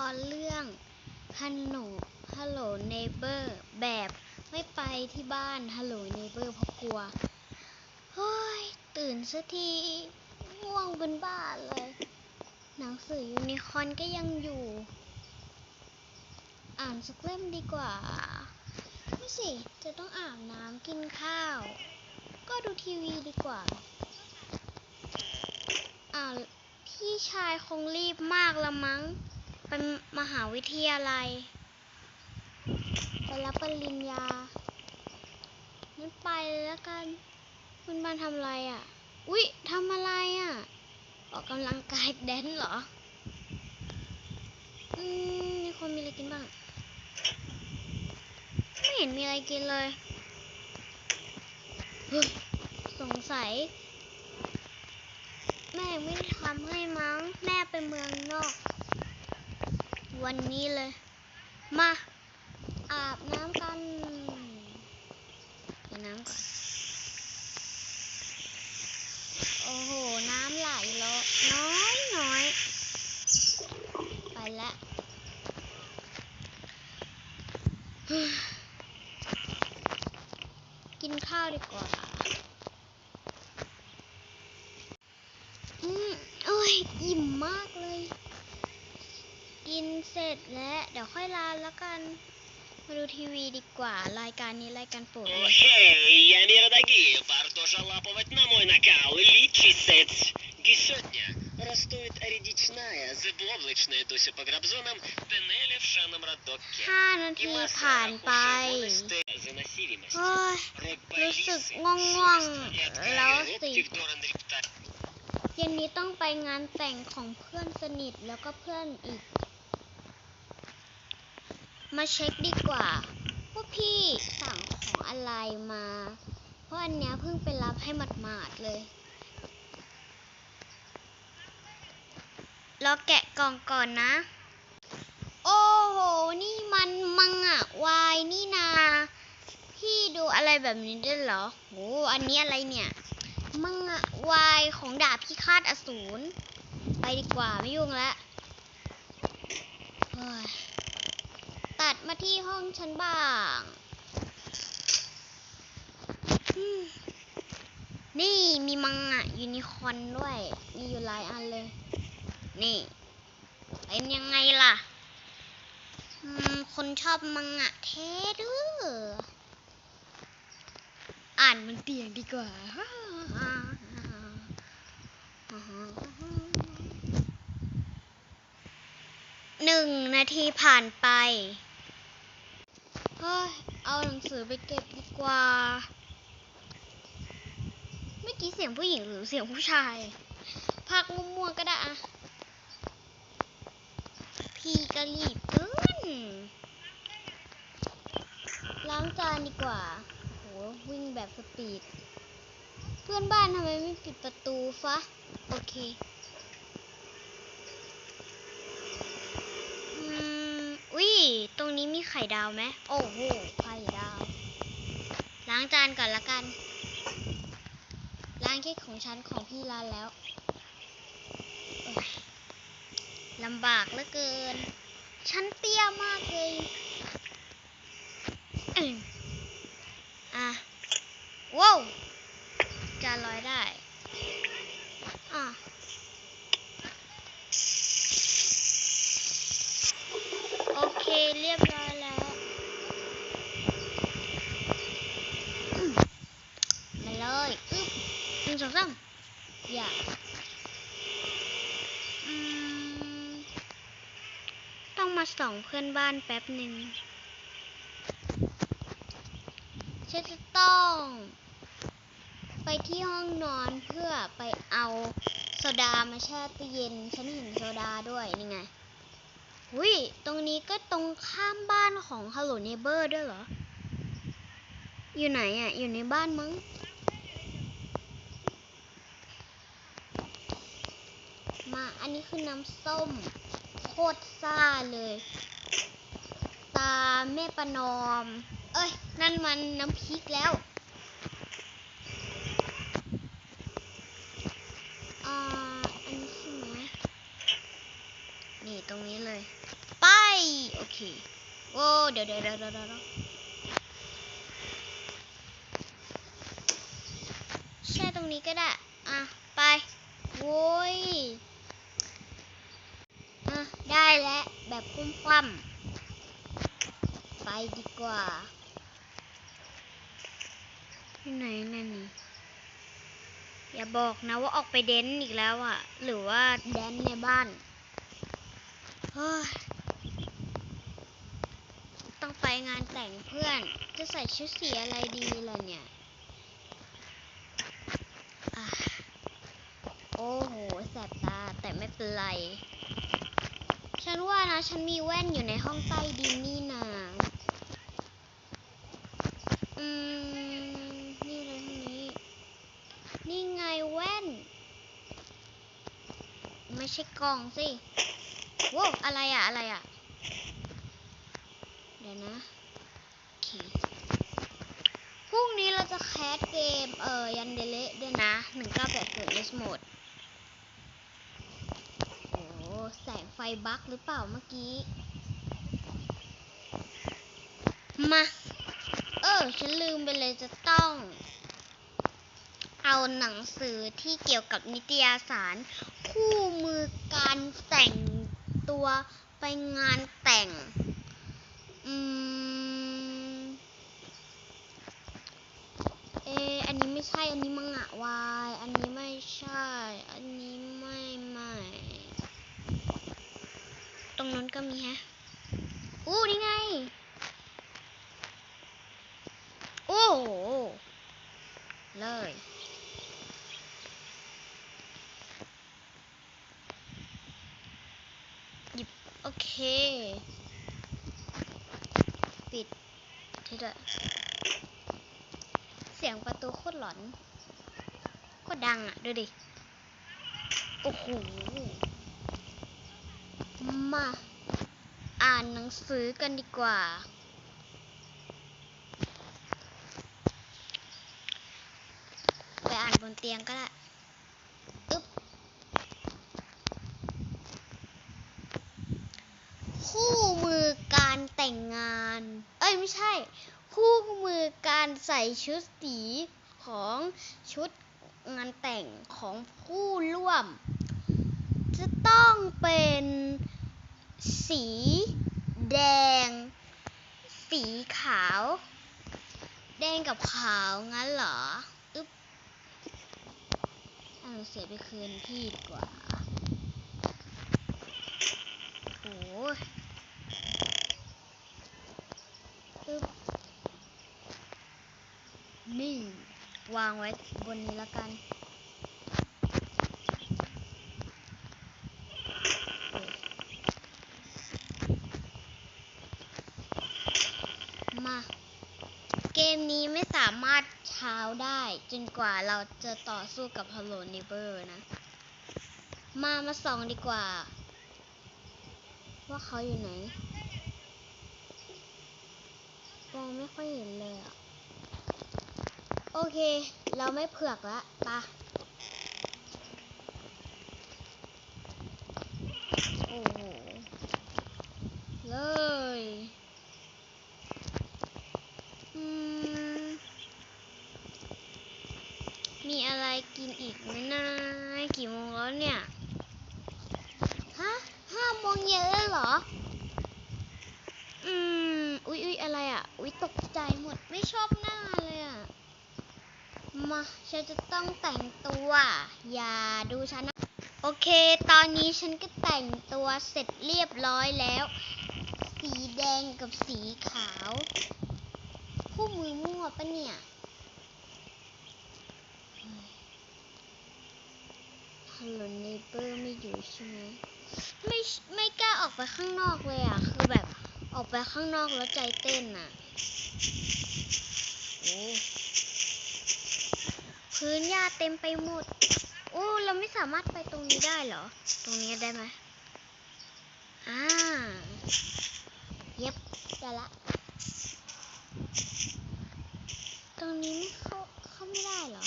ตอนเรื่องฮัลโหลฮัลโหลเนเบอร์แบบไม่ไปที่บ้านฮัลโหลเนเบอร์เพราะกลัว เฮ้ย ตื่นสักทีง่วงเป็นบ้าเลย หนังสือยูนิคอนก็ยังอยู่ อ่านสักเล่มดีกว่า ไม่สิ จะต้องอาบน้ำกินข้าว ก็ดูทีวีดีกว่าอ้าพี่ชายคงรีบมากละมั้ง ไปมหาวิทยาลัย ไปรับปริญญางั้นไปแล้วกัน คุณบ้านทำอะไรอะ อุ๊ยทำอะไรอะ ออกกำลังกายแดนซ์เหรอ อืม มีคนมีอะไรกินบ้าง ไม่เห็นมีอะไรกินเลยเฮ้ยสงสัย แม่ไม่ได้ทำให้มั้ง แม่ไปเมืองนอก วันนี้เลย มา อาบน้ำกันอาบน้ำก่อน โอ้โห น้ำไหลแล้วน้อยน้อย ไปละเฮ้ยกินข้าวดีกว่า อืมโอ้ยอิ่มมากเลย กินเสร็จแล้ว เดี๋ยวค่อยลาแล้วกัน มาดูทีวีดีกว่า รายการนี้รายการโปรดเลย Окей, я не Радагиев, продолжал лапывать на мой накал. Личисец. Сегодня растует редичная, заблоблачная Дуся по грабзонам, Пенеле в шаном радокке. ห้านาที И масса ผ่านไป охуевшей заносимости. โอ้ย Род รู้สึก Полисы, ง่วงง่วง Символьство и ๆแล้ว отгары สิ оптик Доран Репталь. เย็นนี้ต้องไปงานแต่งของเพื่อนสนิทแล้วก็เพื่อนอีก มาเช็คดีกว่าว่าพี่สั่งของอะไรมา เพราะอันเนี้ยเพิ่งไปรับให้หมาดๆเลยรอแกะกล่องก่อนนะ โอ้โห นี่มันมังอะวายนี่นา พี่ดูอะไรแบบนี้ได้เหรอโหอันนี้อะไรเนี่ย มังอะวายของดาบพิฆาตอสูร ไปดีกว่าไม่ยุ่งแล้ว มาที่ห้องฉันบ้าง นี่มีมังอะยูนิคอนด้วย มีอยู่หลายอันเลย นี่เป็นยังไงล่ะ คนชอบมังอะเทเด้ออ่านมันเตียงดีกว่าหนึ่งนาทีผ่านไป ฮ้ย เอาหนังสือไปเก็บดีกว่า เมื่อกี้เสียงผู้หญิงหรือเสียงผู้ชายพักมั่วๆก็ได้อะพี่กะรีบเกินล้างจานดีกว่า โห วิ่งแบบสปีด เพื่อนบ้านทำไมไม่ปิดประตูฟะ โอเค อื มอุ้ยตรงนี้มีไข่ดาวไหมโอ้โห ไข่ดาว ล้างจานก่อนละกัน ล้างแค่ของฉันของพี่ล้างแล้วลำบากเหลือเกิน ฉันเตี้ยมากเลยอะว้าวจานลอยได้ อะ โอเคเรียบร้อยแล้วอืมมาเลยอึ๊บหนึ่ งสองสามอย่าอืมต้องมาส่องเพื่อนบ้านแป๊บหนึ่งฉันจะต้อง ไปที่ห้องนอนเพื่อไปเอาโซดามาแช่ตู้เย็น ฉันเห็นโซดาด้วยนี่ไงอุ้ยตรงนี้ก็ตรงข้ามบ้านของ Hello Neighbor ด้วยเหรอ อยู่ไหนอะ อยู่ในบ้านมั้ง มา อันนี้คือน้ำส้ม โคตรซ่าเลย ตาแม่ประนอม เอ้ย นั่นมันน้ำพริกแล้วอ่าอันนี้ใช่ไหมนี่ตรงนี้เลยเค โอเดี๋ยวเดี๋ยวเดี๋ยวเดี๋ยวเดี๋ยวแช่ตรงนี้ก็ได้ อะ ไป โว้ย อะ ได้แล้ว แบบ คุ้มคว่ำไปดีกว่า ที่ไหนนั่นนี่ อย่าบอกนะว่าออกไปเดนอีกแล้วอะหรือว่าแดนในบ้านเฮ้ยต้องไปงานแต่งเพื่อน จะใส่ชุดสีอะไรดีล่ะเนี่ยอโอ้โห แสบตาแต่ไม่เป็นไร ฉันว่านะ ฉันมีแว่นอยู่ในห้องใต้ดินนี่นาอืม นี่เลยห้องนี้ นี่ไงแว่น ไม่ใช่กล่องสิโว้อะไรอะอะไรอะเดี๋ยวนะโอพรุ่งนี้เราจะแคสเกม เอ่อ ยันเดเละด้วยนะ1980 S Mode โอ้ แสงไฟบั๊กหรือเปล่าเมื่อกี้ มา เออ ฉันลืมไปเลยจะต้อง เอาหนังสือที่เกี่ยวกับนิตยสาร คู่มือการแต่งตัวไปงานแต่ง อืม เอออันนี้ไม่ใช่ อันนี้มังงะวาย อันนี้ไม่ใช่ อันนี้ไม่ไม่ ต รงนั้นก็มีฮะอู้นี่ไง โอ้โห เลย หยิบ โอเค ปิดทีเดียวเสียงประตูโคตรหลอน โคตรดังอะ ดูดิ โอ้โห มา อ่านหนังสือกันดีกว่า ไปอ่านบนเตียงก็ได้อึ๊บคู่มือการแต่งงาน เอ้ยไม่ใช่ คู่มือการใส่ชุดสีของชุดงานแต่งของผู้ร่วม จะต้องเป็น สี แดง สีขาว แดงกับขาวงั้นเหรอ อึ๊บเอาหนังเสียไปคืนพี่ดีกว่าโอ้ยอึ๊บนี่ วางไว้บนนี้แล้วกันโอ้ยมา เกมนี้ไม่สามารถเช้าได้ จน กว่าเราจะต่อสู้กับ Hello Neighbor นะ มามาส่องดีกว่า ว่าเขาอยู่ไหนมองไม่ค่อยเห็นเลยอะโอเค เราไม่เผือกละปะโอ้โห เลย อืม มีอะไร กินอีกไหมนะกี่โมงแล้วเนี่ยฮะห้าโมงเย็นแล้วเหรอ อืม อุ๊ยอุ๊ยอะไรอะ อุ๊ยตกใจหมดไม่ชอบหน้าเลยอะ มาฉันจะต้องแต่งตัว อย่าดูฉันนะ โอเค ตอนนี้ฉันก็แต่งตัวเสร็จเรียบร้อยแล้ว สีแดงกับสีขาว คู่มือมั่วปะเนี่ย ฮัลโหลเนเปอร์ไม่อยู่ใช่ไหมไม่ไม่กล้าออกไปข้างนอกเลยอะ คือแบบออกไปข้างนอกแล้วใจเต้นอะโอ้พื้นหญ้าเต็มไปหมด โอ้เราไม่สามารถไปตรงนี้ได้เหรอ ตรงนี้ได้ไหมอ่าเย็บได้ละ ตรงนี้ไม่เข้าเข้าไม่ได้เหรอ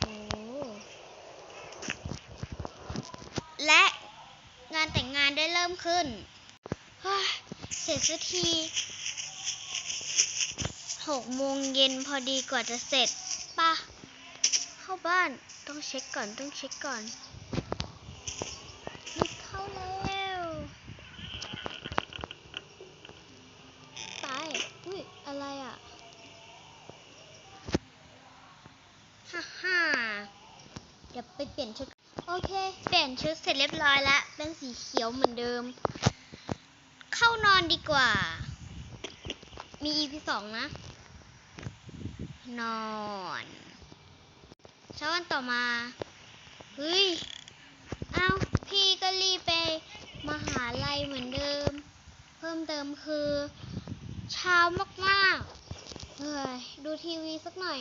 โอ้ และงานแต่งงานได้เริ่มขึ้น เสร็จสักทีหกโมงเย็นพอดีกว่าจะเสร็จป่ะ เข้าบ้านต้องเช็คก่อนต้องเช็คก่อนนี่เข้าแล้วไปอุ้ยอะไรอะ ฮ่าฮ่าเดี๋ยวไปเปลี่ยนชุด โอเค เปลี่ยนชุดเสร็จเรียบร้อยแล้ว เป็นสีเขียวเหมือนเดิม เข้านอนดีกว่า มี EP สองนะ นอนเช้าวันต่อมา เฮ้ย เอ้า พี่ก็รีบไปมหาลัยเหมือนเดิม เพิ่มเติมคือ เช้ามากๆ เฮ้ย ดูทีวีสักหน่อย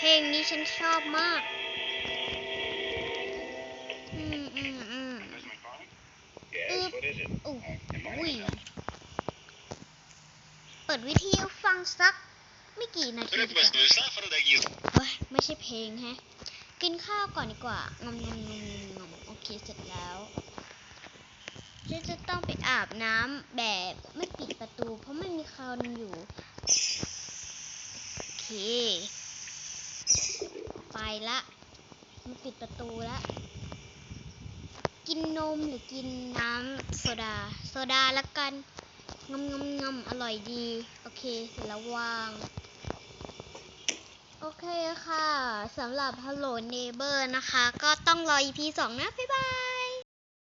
เพลงนี้ฉันชอบมาก อืมอืมอืมอึบอุ้ยเปิดวิทยุฟังสักไม่กี่นาทีดีกว่าไม่ใช่เพลงฮะ กินข้าวก่อนดีกว่างอมงอมงอมงมโอเคเสร็จแล้วฉันจะต้องไปอาบน้ำแบบไม่ปิดประตู เพราะไม่มีคนอยู่ โอเค ละมาปิดประตูละ กินนมหรือกินน้ำโซดา โซดาละกันงำงำงำอร่อยดี โอเค เสร็จแล้ววาง โอเคค่ะ สำหรับ Hello Neighbor นะคะ ก็ต้องรอ EP 2 นะ บ๊ายบาย